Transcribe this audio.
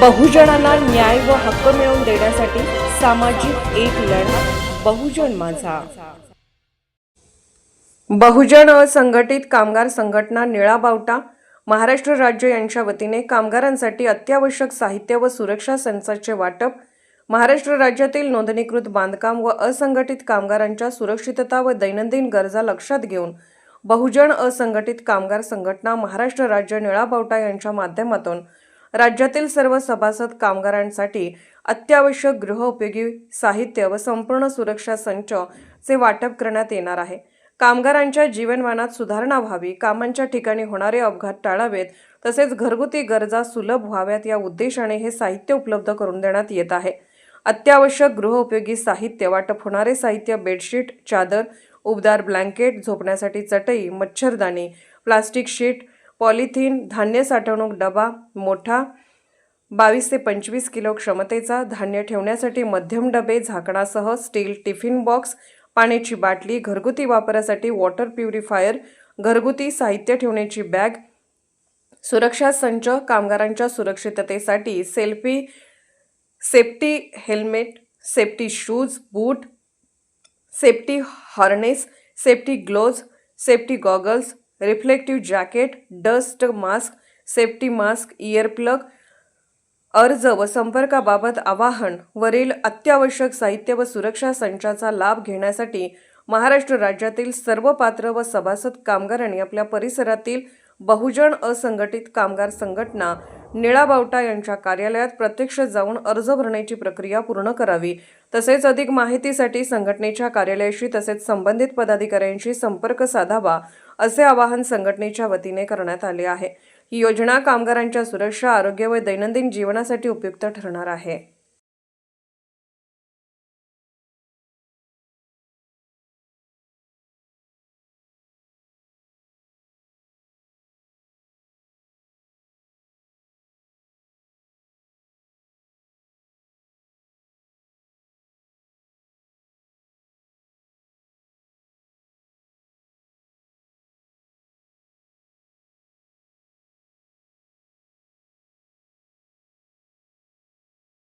बहुजनांना न्याय व हक्क मिळवून देण्यासाठी सामाजिक एक लढा बहुजन माझा. बहुजन असंघटित कामगार संघटना निळा बावटा महाराष्ट्र राज्य यांच्या वतीने कामगारांसाठी अत्यावश्यक साहित्य व सुरक्षा संचाचे वाटप महाराष्ट्र राज्यातील नोंदणीकृत बांधकाम व असंघटित कामगारांच्या सुरक्षितता व दैनंदिन गरजा लक्षात घेऊन बहुजन असंघटित कामगार संघटना महाराष्ट्र राज्य निळा बावटा यांच्या माध्यमातून राज्यातील सर्व सभासद कामगारांसाठी अत्यावश्यक गृहउपयोगी साहित्य व संपूर्ण सुरक्षा संच चे वाटप करण्यात येणार आहे. कामगारांच्या जीवनमानात सुधारणा व्हावी कामांच्या ठिकाणी होणारे अपघात टाळावेत तसेच घरगुती गरजा सुलभ व्हाव्यात या उद्देशाने हे साहित्य उपलब्ध करून देण्यात येत आहे. अत्यावश्यक गृहउपयोगी साहित्य वाटप होणारे साहित्य बेडशीट चादर उबदार ब्लँकेट झोपण्यासाठी चटई मच्छरदाणी प्लास्टिक शीट पॉलिथिन धान्य साठवणूक डबा मोठा बावीस ते पंचवीस किलो क्षमतेचा धान्य ठेवण्यासाठी मध्यम डबे झाकणासह स्टील टिफिन बॉक्स पाण्याची बाटली घरगुती वापरासाठी वॉटर प्युरिफायर घरगुती साहित्य ठेवण्याची बॅग सुरक्षा संच कामगारांच्या सुरक्षिततेसाठी selfie safety helmet safety shoes boot safety harness safety gloves safety goggles reflective jacket dust mask safety mask ear plug अर्ज व संपर्काबाबत आवाहन वरील अत्यावश्यक साहित्य व सुरक्षा संचाचा लाभ घेण्यासाठी महाराष्ट्र राज्यातील सर्व पात्र व सभासद कामगारांनी आपल्या परिसरातील बहुजन असंघटित कामगार संघटना निळा बावटा यांच्या कार्यालयात प्रत्यक्ष जाऊन अर्ज भरण्याची प्रक्रिया पूर्ण करावी. तसेच अधिक माहितीसाठी संघटनेच्या कार्यालयाशी तसेच संबंधित पदाधिकाऱ्यांशी संपर्क साधावा असे आवाहन संघटनेच्या वतीने करण्यात आले आहे. ही योजना कामगारांच्या सुरक्षा आरोग्य व दैनंदिन जीवनासाठी उपयुक्त ठरणार आहे.